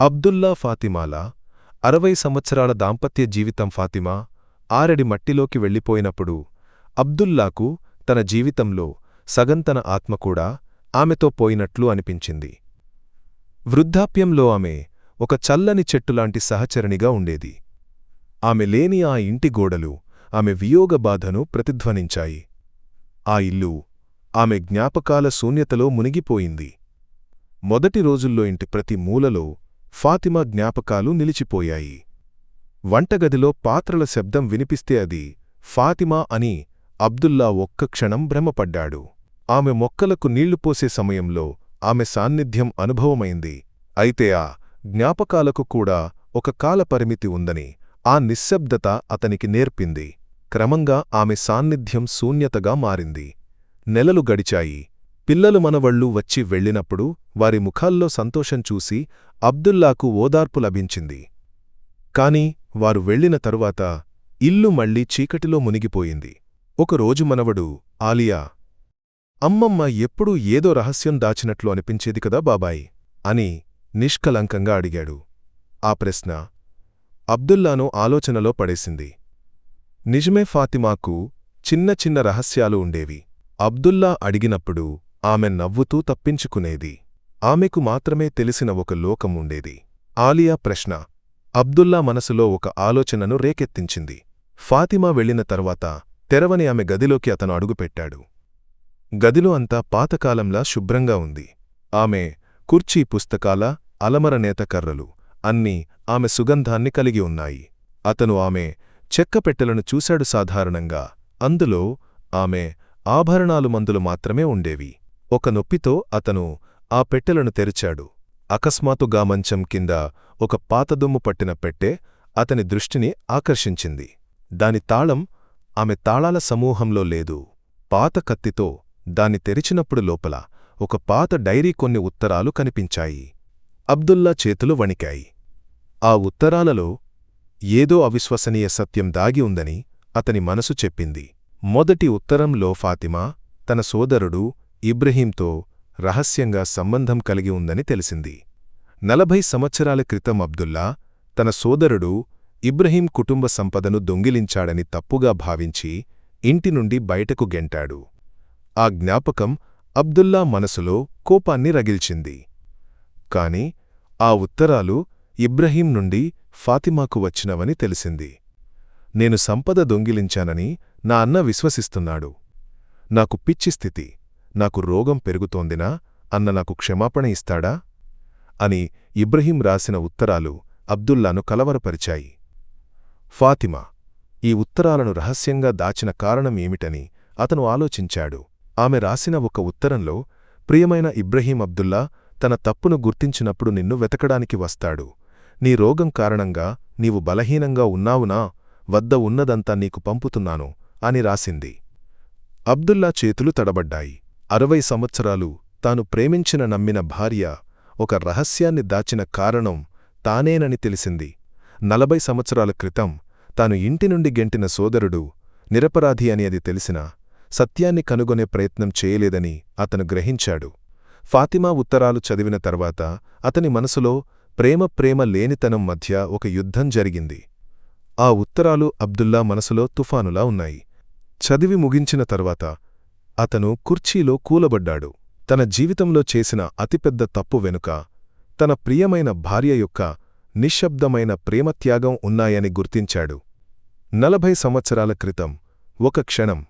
అబ్దుల్లా ఫాతిమాల? అరవై సంవత్సరాల దాంపత్య జీవితం ఫాతిమా? ఆరడి మట్టిలోకి వెళ్ళిపోయినప్పుడు అబ్దుల్లాకు తన జీవితంలో సగంతన ఆత్మ కూడా ఆమెతో పోయినట్లు అనిపించింది. వృద్ధాప్యంలో ఆమె ఒక చల్లని చెట్టులాంటి సహచరణిగా ఉండేది. ఆమె లేని ఆ ఇంటి గోడలు ఆమె వియోగ బాధను ప్రతిధ్వనించాయి. ఆ ఇల్లు ఆమె జ్ఞాపకాల శూన్యతలో మునిగిపోయింది. మొదటి రోజుల్లో ఇంటి ప్రతి మూలలో ఫాతిమా జ్ఞాపకాలు నిలిచిపోయాయి. వంటగదిలో పాత్రల శబ్దం వినిపిస్తే అది ఫాతిమా అని అబ్దుల్లా ఒక్క క్షణం భ్రమపడ్డాడు. ఆమె మొక్కలకు నీళ్ళు పోసే సమయంలో ఆమె సాన్నిధ్యం అనుభవమైంది. అయితే ఆ జ్ఞాపకాలకు కూడా ఒక కాలపరిమితి ఉందని ఆ నిశ్శబ్దత అతనికి నేర్పింది. క్రమంగా ఆమె సాన్నిధ్యం శూన్యతగా మారింది. నెలలు గడిచాయి. పిల్లలు మనవళ్ళు వచ్చి వెళ్ళినప్పుడు వారి ముఖాల్లో సంతోషం చూసి అబ్దుల్లాకు ఓదార్పు లభించింది. కాని వారు వెళ్ళిన తరువాత ఇల్లు మళ్ళీ చీకటిలో మునిగిపోయింది. ఒకరోజు మనవడు ఆలియా అమ్మమ్మ ఎప్పుడూ ఏదో రహస్యం దాచినట్లు అనిపించేది కదా బాబాయ్ అని నిష్కలంకంగా అడిగాడు. ఆ ప్రశ్న అబ్దుల్లాను ఆలోచనలో పడేసింది. నిజమే ఫాతిమాకు చిన్న చిన్న రహస్యాలు ఉండేవి. అబ్దుల్లా అడిగినప్పుడు ఆమె నవ్వుతూ తప్పించుకునేది. ఆమెకు మాత్రమే తెలిసిన ఒక లోకం ఉండేది. ఆలియా ప్రశ్న. అబ్దుల్లా మనసులో ఒక ఆలోచనను రేకెత్తించింది. ఫాతిమా వెళ్ళిన తర్వాత తెరవని ఆమె గదిలోకి అతను అడుగుపెట్టాడు. గదిలో అంతా పాతకాలంలా శుభ్రంగా ఉంది. ఆమె కుర్చీ పుస్తకాల అలమర నేతకర్రలు అన్నీ ఆమె సుగంధాన్ని కలిగి ఉన్నాయి. అతను ఆమె చెక్కపెట్టెలను చూశాడు సాధారణంగా. అందులో ఆమె ఆభరణాలు మందులు మాత్రమే ఉండేవి. ఒక నొప్పితో అతను ఆ పెట్టెలను తెరిచాడు. అకస్మాతుగా మంచం కింద ఒక పాతదుమ్ము పట్టిన పెట్టె అతని దృష్టిని ఆకర్షించింది. దాని తాళం ఆమె తాళాల సమూహంలో లేదు. పాత కత్తితో దాన్ని తెరిచినప్పుడు లోపల ఒక పాత డైరీ కొన్ని ఉత్తరాలు కనిపించాయి. అబ్దుల్లా చేతులు వణికాయి. ఆ ఉత్తరాలలో ఏదో అవిశ్వసనీయ సత్యం దాగి ఉందని అతని మనసు చెప్పింది. మొదటి ఉత్తరంలో ఫాతిమా తన సోదరుడు ఇబ్రహీంతో రహస్యంగా సంబంధం కలిగి ఉందని తెలిసింది. నలభై సంవత్సరాల క్రితం అబ్దుల్లా తన సోదరుడు ఇబ్రహీం కుటుంబ సంపదను దొంగిలించాడని తప్పుగా భావించి ఇంటి నుండి బయటకు గెంటాడు. ఆ జ్ఞాపకం అబ్దుల్లా మనసులో కోపాన్ని రగిల్చింది. కాని ఆ ఉత్తరాలు ఇబ్రహీం నుండి ఫాతిమాకు వచ్చినవని తెలిసింది. నేను సంపద దొంగిలించానని నా అన్న విశ్వసిస్తున్నాడు. నాకు పిచ్చి స్థితి. నాకు రోగం పెరుగుతోందినా అన్న నాకు క్షమాపణ ఇస్తాడా? అని ఇబ్రహీం రాసిన ఉత్తరాలు అబ్దుల్లాను కలవరపరిచాయి. ఫాతిమా ఈ ఉత్తరాలను రహస్యంగా దాచిన కారణం ఏమిటని అతను ఆలోచించాడు. ఆమె రాసిన ఒక ఉత్తరంలో ప్రియమైన ఇబ్రహీం అబ్దుల్లా తన తప్పును గుర్తించినప్పుడు నిన్ను వెతకడానికి వస్తాడు. నీ రోగం కారణంగా నీవు బలహీనంగా ఉన్నావునా? వద్ద ఉన్నదంతా నీకు పంపుతున్నాను అని రాసింది. అబ్దుల్లా చేతులు తడబడ్డాయి. అరవై సంవత్సరాలు తాను ప్రేమించిన నమ్మిన భార్య ఒక రహస్యాన్ని దాచిన కారణం తానేనని తెలిసింది. నలభై సంవత్సరాల క్రితం తాను ఇంటి నుండి గెంటిన సోదరుడు నిరపరాధి అని అది తెలిసినా సత్యాన్ని కనుగొనే ప్రయత్నం చేయలేదని అతను గ్రహించాడు. ఫాతిమా ఉత్తరాలు చదివిన తర్వాత అతని మనసులో ప్రేమ ప్రేమ లేనితనం మధ్య ఒక యుద్ధం జరిగింది. ఆ ఉత్తరాలు అబ్దుల్లా మనసులో తుఫానులా ఉన్నాయి. చదివి ముగించిన తర్వాత అతను కుర్చీలో కూలబడ్డాడు. తన జీవితంలో చేసిన అతిపెద్ద తప్పు వెనుక తన ప్రియమైన భార్య యొక్క నిశ్శబ్దమైన ప్రేమత్యాగం ఉన్నాయని గుర్తించాడు. నలభై సంవత్సరాల క్రితం ఒక క్షణం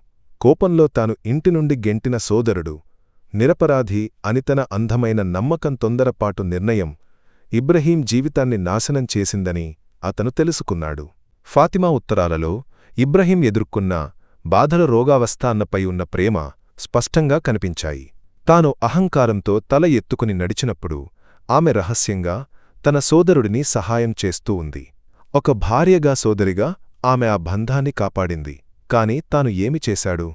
కోపంలో తాను ఇంటి నుండి గెంటిన సోదరుడు నిరపరాధి అని తన అందమైన నమ్మకం తొందరపాటు నిర్ణయం ఇబ్రహీం జీవితాన్ని నాశనం చేసిందని అతను తెలుసుకున్నాడు. ఫాతిమా ఉత్తరాలలో ఇబ్రహీం ఎదుర్కొన్న బాధల రోగావస్థాన్నపై ఉన్న ప్రేమ స్పష్టంగా కనిపించాయి. తాను అహంకారంతో తల ఎత్తుకుని నడిచినప్పుడు ఆమె రహస్యంగా తన సోదరుడిని సహాయం చేస్తూ ఉంది. ఒక భార్యగా సోదరిగా ఆమె ఆ బంధాన్ని కాపాడింది. కాని తాను ఏమి చేశాడు?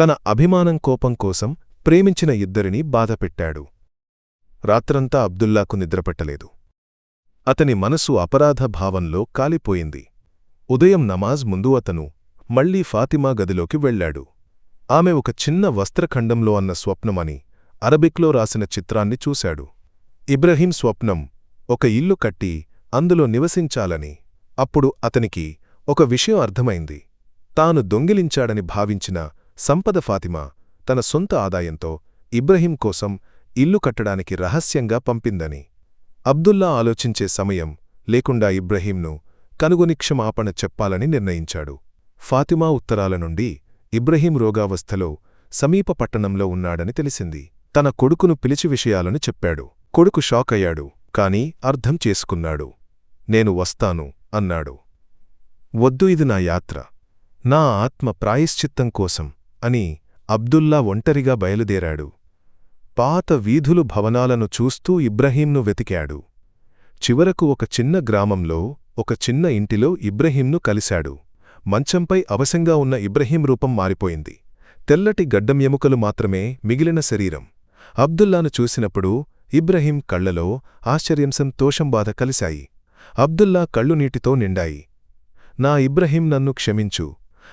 తన అభిమానం కోపం కోసం ప్రేమించిన ఇద్దరినీ బాధపెట్టాడు. రాత్రంతా అబ్దుల్లాకు నిద్రపెట్టలేదు. అతని మనసు అపరాధ భావంలో కాలిపోయింది. ఉదయం నమాజ్ ముందు అతను మళ్ళీ ఫాతిమా గదిలోకి వెళ్ళాడు. ఆమె ఒక చిన్న వస్త్రఖండంలో అన్న స్వప్నమని అరబిక్లో రాసిన చిత్రాన్ని చూశాడు. ఇబ్రహీం స్వప్నం ఒక ఇల్లు కట్టి అందులో నివసించాలని అప్పుడు అతనికి ఒక విషయం అర్థమైంది. తాను దొంగిలించాడని భావించిన సంపద ఫాతిమా తన సొంత ఆదాయంతో ఇబ్రహీం కోసం ఇల్లు కట్టడానికి రహస్యంగా పంపిందని. అబ్దుల్లా ఆలోచించే సమయం లేకుండా ఇబ్రహీంను కనుగొని క్షమాపణ చెప్పాలని నిర్ణయించాడు. ఫాతిమా ఉత్తరాల నుండి ఇబ్రహీం రోగావస్థలో సమీప పట్టణంలో ఉన్నాడని తెలిసింది. తన కొడుకును పిలిచి విషయాలను చెప్పాడు. కొడుకు షాకయ్యాడు కాని అర్థం చేసుకున్నాడు. నేను వస్తాను అన్నాడు. వద్దు ఇది నా యాత్ర. నా ఆత్మ ప్రాయశ్చిత్తం కోసం అని అబ్దుల్లా ఒంటరిగా బయలుదేరాడు. పాత వీధులు భవనాలను చూస్తూ ఇబ్రహీంను వెతికాడు. చివరకు ఒక చిన్న గ్రామంలో ఒక చిన్న ఇంటిలో ఇబ్రహీంను కలిశాడు. మంచంపై అవశంగా ఉన్న ఇబ్రహీం రూపం మారిపోయింది. తెల్లటి గడ్డం ఎముకలు మాత్రమే మిగిలిన శరీరం. అబ్దుల్లాను చూసినప్పుడు ఇబ్రహీం కళ్ళలో ఆశ్చర్యం సంతోషం బాధ కలిశాయి. అబ్దుల్లా కళ్ళు నీటితో నిండాయి. నా ఇబ్రహీం నన్ను క్షమించు.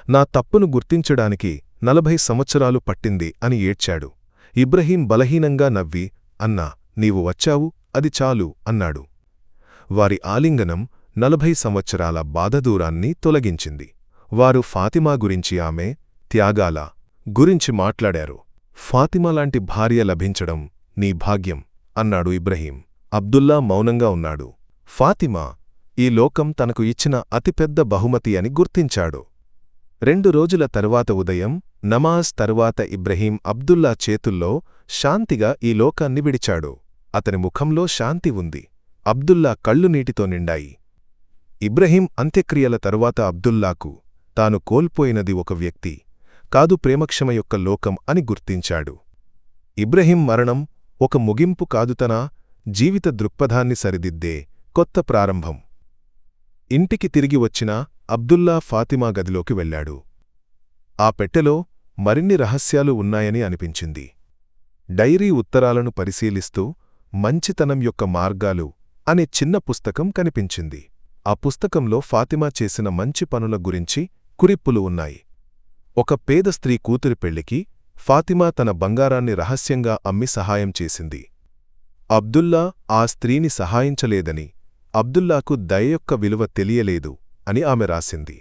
నా తప్పును గుర్తించడానికి నలభై సంవత్సరాలు పట్టింది అని ఏడ్చాడు. ఇబ్రహీం బలహీనంగా నవ్వి అన్నా నీవు వచ్చావు? అది చాలు అన్నాడు. వారి ఆలింగనం నలభై సంవత్సరాల బాధదూరాన్ని తొలగించింది. వారు ఫాతిమా గురించి ఆమె త్యాగాల గురించి మాట్లాడారు. ఫాతిమాలాంటి భార్య లభించడం నీ భాగ్యం అన్నాడు ఇబ్రహీం. అబ్దుల్లా మౌనంగా ఉన్నాడు. ఫాతిమా ఈ లోకం తనకు ఇచ్చిన అతిపెద్ద బహుమతి అని గుర్తించాడు. రెండు రోజుల తరువాత ఉదయం నమాజ్ తరువాత ఇబ్రహీం అబ్దుల్లా చేతుల్లో శాంతిగా ఈ లోకాన్ని విడిచాడు. అతని ముఖంలో శాంతి ఉంది. అబ్దుల్లా కళ్ళు నీటితో నిండాయి. ఇబ్రహీం అంత్యక్రియల తరువాత అబ్దుల్లాకు తాను కోల్పోయినది ఒక వ్యక్తి కాదు ప్రేమక్షమ యొక్క లోకం అని గుర్తించాడు. ఇబ్రహీం మరణం ఒక ముగింపు కాదుతన జీవిత దృక్పథాన్ని సరిదిద్దే కొత్త ప్రారంభం. ఇంటికి తిరిగి వచ్చిన అబ్దుల్లా ఫాతిమా గదిలోకి వెళ్ళాడు. ఆ పెట్టెలో మరిన్ని రహస్యాలు ఉన్నాయని అనిపించింది. డైరీ ఉత్తరాలను పరిశీలిస్తూ మంచితనం యొక్క మార్గాలు అనే చిన్న పుస్తకం కనిపించింది. ఆ పుస్తకంలో ఫాతిమా చేసిన మంచి పనుల గురించి కురిప్పులు ఉన్నాయి. ఒక పేద స్త్రీ కూతురి పెళ్ళికి ఫాతిమా తన బంగారాన్ని రహస్యంగా అమ్మి సహాయం చేసింది. అబ్దుల్లా ఆ స్త్రీని సహాయించలేదని అబ్దుల్లాకు దయ యొక్క విలువ తెలియలేదు అని ఆమె రాసింది.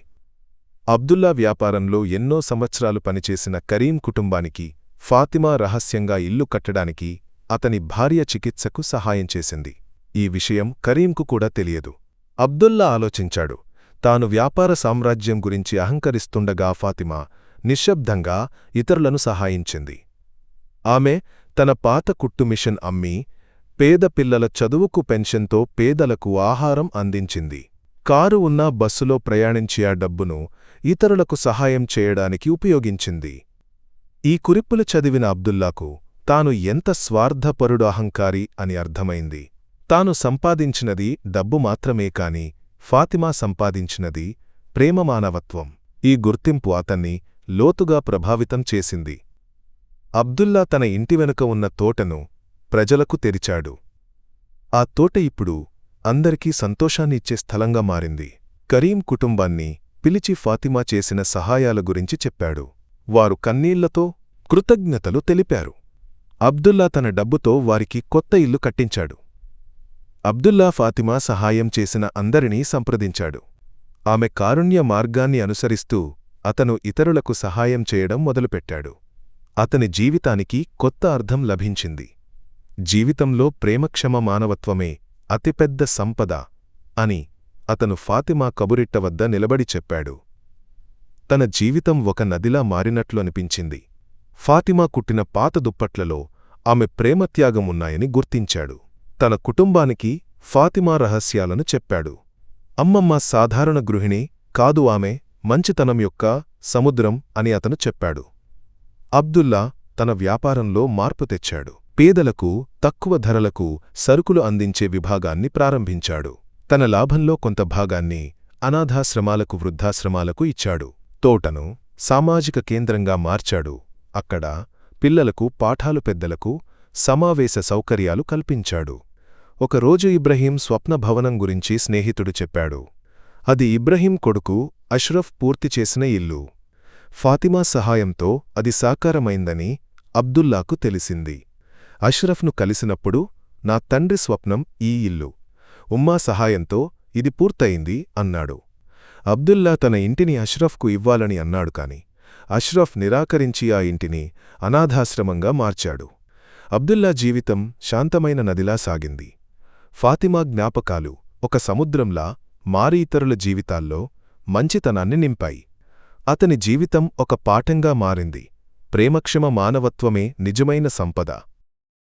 అబ్దుల్లా వ్యాపారంలో ఎన్నో సంవత్సరాలు పనిచేసిన కరీం కుటుంబానికి ఫాతిమా రహస్యంగా ఇల్లు కట్టడానికి అతని భార్య చికిత్సకు సహాయం చేసింది. ఈ విషయం కరీంకు కూడా తెలియదు. అబ్దుల్లా ఆలోచించాడు. తాను వ్యాపార సామ్రాజ్యం గురించి అహంకరిస్తుండగా ఫాతిమా నిశ్శబ్దంగా ఇతరులను సహాయించింది. ఆమె తన పాత కుట్టు మిషన్ అమ్మి పేద పిల్లల చదువుకు పెన్షన్తో పేదలకు ఆహారం అందించింది. కారు ఉన్న బస్సులో ప్రయాణించి ఆ డబ్బును ఇతరులకు సహాయం చేయడానికి ఉపయోగించింది. ఈ కురిప్పులు చదివిన అబ్దుల్లాకు తాను ఎంత స్వార్థపరుడు అహంకారి అని అర్థమైంది. తాను సంపాదించినది డబ్బు మాత్రమే కాని ఫాతిమా సంపాదించినది ప్రేమ మానవత్వం ఈ గుర్తింపు అతన్ని లోతుగా ప్రభావితం చేసింది. అబ్దుల్లా తన ఇంటి వెనుక ఉన్న తోటను ప్రజలకు తెరిచాడు. ఆ తోట ఇప్పుడు అందరికీ సంతోషాన్నిచ్చే స్థలంగా మారింది. కరీం కుటుంబాన్ని పిలిచి ఫాతిమా చేసిన సహాయాల గురించి చెప్పాడు. వారు కన్నీళ్ళతో కృతజ్ఞతలు తెలిపారు. అబ్దుల్లా తన డబ్బుతో వారికి కొత్త ఇల్లు కట్టించాడు. అబ్దుల్లా ఫాతిమా సహాయం చేసిన అందరినీ సంప్రదించాడు. ఆమె కారుణ్య మార్గాన్ని అనుసరిస్తూ అతను ఇతరులకు సహాయం చేయడం మొదలుపెట్టాడు. అతని జీవితానికి కొత్త అర్థం లభించింది. జీవితంలో ప్రేమక్షమ మానవత్వమే అతిపెద్ద సంపద అని అతను ఫాతిమా కబురిట్ట వద్ద నిలబడి చెప్పాడు. తన జీవితం ఒక నదిలా మారినట్లు అనిపించింది. ఫాతిమా కుట్టిన పాత దుప్పట్లలో ఆమె ప్రేమత్యాగం ఉన్నాయని గుర్తించాడు. తన కుటుంబానికి ఫాతిమా రహస్యాలను చెప్పాడు. అమ్మమ్మ సాధారణ గృహిణి కాదు ఆమె మంచితనం యొక్క సముద్రం అని అతను చెప్పాడు. అబ్దుల్లా తన వ్యాపారంలో మార్పు తెచ్చాడు. పేదలకు తక్కువ ధరలకు సరుకులు అందించే విభాగాన్ని ప్రారంభించాడు. తన లాభంలో కొంత భాగాన్ని అనాథాశ్రమాలకు వృద్ధాశ్రమాలకు ఇచ్చాడు. తోటను సామాజిక కేంద్రంగా మార్చాడు. అక్కడ పిల్లలకు పాఠాలు పెద్దలకు సమావేశ సౌకర్యాలు కల్పించాడు. ఒకరోజు ఇబ్రహీం స్వప్న భవనం గురించి స్నేహితుడు చెప్పాడు. అది ఇబ్రహీం కొడుకు అష్రఫ్ పూర్తి చేసిన ఇల్లు. ఫాతిమా సహాయంతో అది సాకారమైందని అబ్దుల్లాకు తెలిసింది. అష్రఫ్ను కలిసినప్పుడు నా తండ్రి స్వప్నం ఈ ఇల్లు. ఉమ్మా సహాయంతో ఇది పూర్తయింది అన్నాడు. అబ్దుల్లా తన ఇంటిని అష్రఫ్కు ఇవ్వాలని అన్నాడు కాని అష్రఫ్ నిరాకరించి ఆ ఇంటిని అనాథాశ్రమంగా మార్చాడు. అబ్దుల్లా జీవితం శాంతమైన నదిలా సాగింది. ఫాతిమా జ్ఞాపకాలు ఒక సముద్రంలా మారి ఇతరుల జీవితాల్లో మంచితనాన్ని నింపాయి. అతని జీవితం ఒక పాఠంగా మారింది. ప్రేమక్షమ మానవత్వమే నిజమైన సంపద.